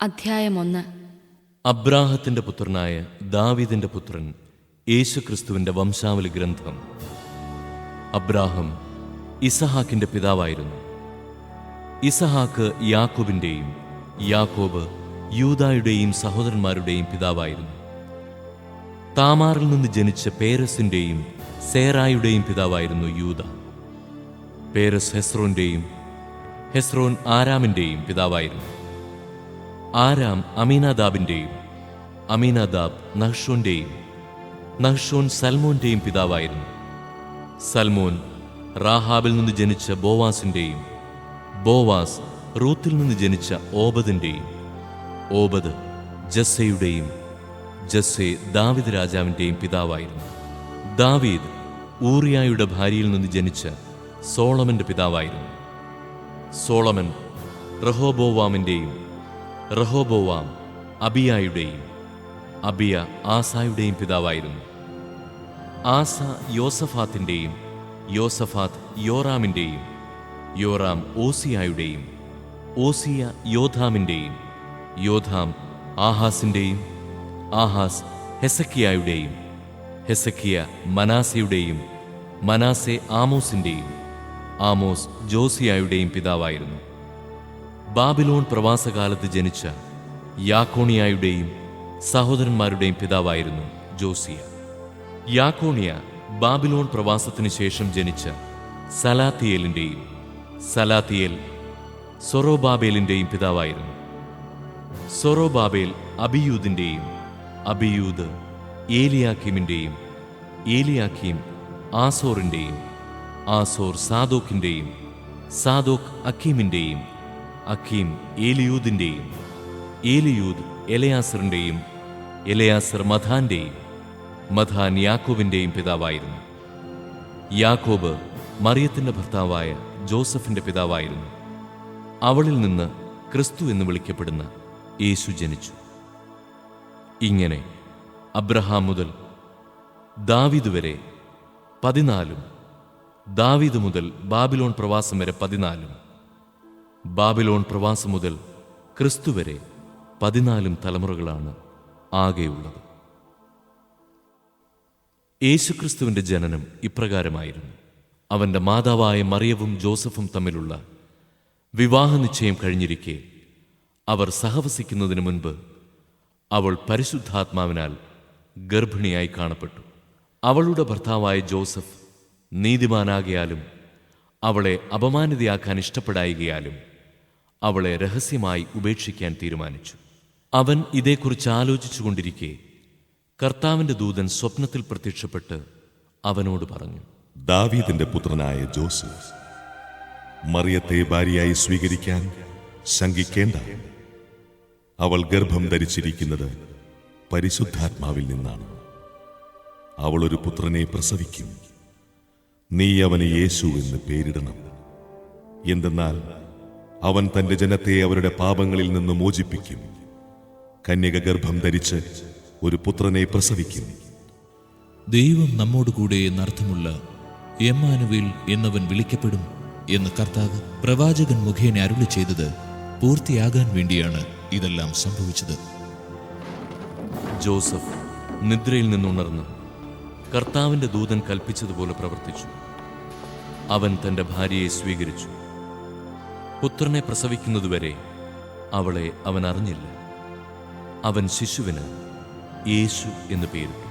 അധ്യായം ഒന്ന്. അബ്രാഹത്തിന്റെ പുത്രനായ ദാവിദിന്റെ പുത്രൻ യേശുക്രിസ്തുവിന്റെ വംശാവലി ഗ്രന്ഥം. അബ്രാഹം ഇസഹാക്കിന്റെ പിതാവായിരുന്നു. ഇസഹാക്ക് യാക്കോബിന്റെയും യാക്കോബ് യൂതായുടെയും സഹോദരന്മാരുടെയും പിതാവായിരുന്നു. താമാറിൽ നിന്ന് ജനിച്ച പേരസിന്റെയും സേറായുടെയും പിതാവായിരുന്നു യൂത പേരസ് ഹെസ്രോന്റെയും ഹെസ്രോൻ ആരാമിന്റെയും പിതാവായിരുന്നു. ആരാം അമീനാദാബിന്റെയും അമീനാദാബ് നഹ്ഷോന്റെയും നഹ്ഷോൻ സൽമോന്റെയും പിതാവായിരുന്നു. സൽമോൻ റാഹാബിൽ നിന്ന് ജനിച്ച ബോവാസിന്റെയും ബോവാസ് റൂത്തിൽ നിന്ന് ജനിച്ച ഓബദിന്റെയും ഓബദ് ജസ്സയുടെയും ജസ്സെ ദാവിദ് രാജാവിന്റെയും പിതാവായിരുന്നു. ദാവീദ് ഊറിയായുടെ ഭാര്യയിൽ നിന്ന് ജനിച്ച സോളമന്റെ പിതാവായിരുന്നു. സോളമൻ റഹോബോവാമിന്റെയും റഹോബോവാം അബിയായുടെയും അബിയ ആസായുടെയും പിതാവായിരുന്നു. ആസ യോസഫാത്തിന്റെയും യോസഫാത്ത് യോറാമിന്റെയും യോറാം ഓസിയായുടെയും ഓസിയ യോധാമിന്റെയും യോധാം ആഹാസിന്റെയും ആഹാസ് ഹെസക്കിയായുടെയും ഹെസക്കിയ മനാസയുടെയും മനാസെ ആമോസിന്റെയും ആമോസ് ജോസിയായുടെയും പിതാവായിരുന്നു. ബാബിലോൺ പ്രവാസകാലത്ത് ജനിച്ച യാക്കോണിയായുടെയും സഹോദരന്മാരുടെയും പിതാവായിരുന്നു ജോസിയ. യാക്കോണിയ ബാബിലോൺ പ്രവാസത്തിനു ശേഷം ജനിച്ച സലാത്തിയേലിന്റെയും സലാത്തിയേൽ സൊറോബാബേലിന്റെയും പിതാവായിരുന്നു. സൊറോബാബേൽ അബിയൂദിന്റെയും അബിയൂദ് ഏലിയാക്കിമിന്റെയും ഏലിയാക്കിം ആസോറിന്റെയും ആസോർ സാദോക്കിന്റെയും സാദോക്ക് അക്കീമിന്റെയും അക്കീം ഏലിയൂദിന്റെയും ഏലിയൂദ് എലയാസറിന്റെയും എലയാസർ മഥാന്റെയും മഥാൻ യാക്കോബിന്റെയും പിതാവായിരുന്നു. യാക്കോബ് മറിയത്തിന്റെ ഭർത്താവായ ജോസഫിന്റെ പിതാവായിരുന്നു. അവളിൽ നിന്ന് ക്രിസ്തു എന്ന് വിളിക്കപ്പെടുന്ന യേശു ജനിച്ചു. ഇങ്ങനെ അബ്രഹാം മുതൽ ദാവിദ് വരെ പതിനാലും ദാവീദ് മുതൽ ബാബിലോൺ പ്രവാസം വരെ പതിനാലും ബാബിലോൺ പ്രവാസം മുതൽ ക്രിസ്തു വരെ പതിനാലും തലമുറകളാണ് ആകെയുള്ളത് യേശുക്രിസ്തുവിന്റെ ജനനം ഇപ്രകാരമായിരുന്നു. അവന്റെ മാതാവായ മറിയവും ജോസഫും തമ്മിലുള്ള വിവാഹ നിശ്ചയം കഴിഞ്ഞിരിക്കെ അവർ സഹവസിക്കുന്നതിന് മുൻപ് അവൾ പരിശുദ്ധാത്മാവിനാൽ ഗർഭിണിയായി കാണപ്പെട്ടു. അവളുടെ ഭർത്താവായ ജോസഫ് നീതിമാനാകിയാലും അവളെ അപമാനിതയാക്കാൻ ഇഷ്ടപ്പെടായികയാലും അവളെ രഹസ്യമായി ഉപേക്ഷിക്കാൻ തീരുമാനിച്ചു. അവൻ ഇതേക്കുറിച്ച് ആലോചിച്ചുകൊണ്ടിരിക്കെ കർത്താവിന്റെ ദൂതൻ സ്വപ്നത്തിൽ പ്രത്യക്ഷപ്പെട്ട് അവനോട് പറഞ്ഞു ദാവീദിന്റെ പുത്രനായ ജോസഫ് മറിയത്തെ ഭാര്യയായി സ്വീകരിക്കാൻ ശങ്കിക്കേണ്ട. അവൾ ഗർഭം ധരിച്ചിരിക്കുന്നത് പരിശുദ്ധാത്മാവിൽ നിന്നാണ്. അവൾ ഒരു പുത്രനെ പ്രസവിക്കും. നീ അവന് യേശു എന്ന് പേരിടണം. എന്തെന്നാൽ അവൻ തന്റെ ജനത്തെ അവരുടെ പാപങ്ങളിൽ നിന്ന് മോചിപ്പിക്കും. കന്യക ഗർഭം ധരിച്ച് ഒരു പുത്രനെ പ്രസവിക്കും. ദൈവം നമ്മോടുകൂടെ എന്നർത്ഥമുള്ള എമ്മാനുവേൽ എന്നവൻ വിളിക്കപ്പെടും എന്ന് കർത്താവ് പ്രവാചകൻ മുഖേന അരുളി ചെയ്തത് പൂർത്തിയാകാൻ വേണ്ടിയാണ് ഇതെല്ലാം സംഭവിച്ചത്. ജോസഫ് നിദ്രയിൽ നിന്നുണർന്ന് കർത്താവിന്റെ ദൂതൻ കൽപ്പിച്ചതുപോലെ പ്രവർത്തിച്ചു. അവൻ തന്റെ ഭാര്യയെ സ്വീകരിച്ചു. പുത്രനെ പ്രസവിക്കുന്നതുവരെ അവളെ അവൻ അറിഞ്ഞില്ല അവൻ ശിശുവിന് യേശു എന്ന് പേരിട്ടു.